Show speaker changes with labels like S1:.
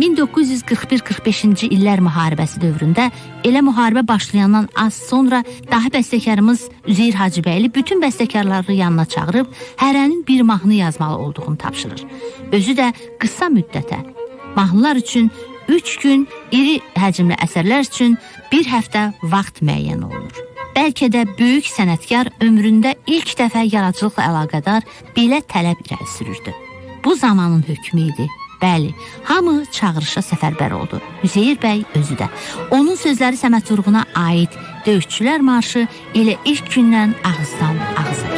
S1: 1941-45-ci illər müharibəsi dövründə elə müharibə başlayandan az sonra daha bəstəkarımız Üzeyir Hacıbəyli bütün bəstəkarları yanına çağırıb hərənin bir mahnı yazmalı olduğunu tapşırır. Özü də qısa müddətə mahnılar üçün 3 gün, iri həcmli əsərlər üçün bir həftə vaxt müəyyən olunur. Bəlkə də böyük sənətkar ömründə ilk dəfə yaradıcılıqla əlaqədar belə tələb irəli sürürdü. Bu zamanın hökmü idi. Bəli, hamı çağırışa səfərbər oldu. Üzeyir bəy özü də. Onun sözləri Səməd Vurğuna aid Döyüşçülər marşı elə ilk gündən ağızdan ağıza.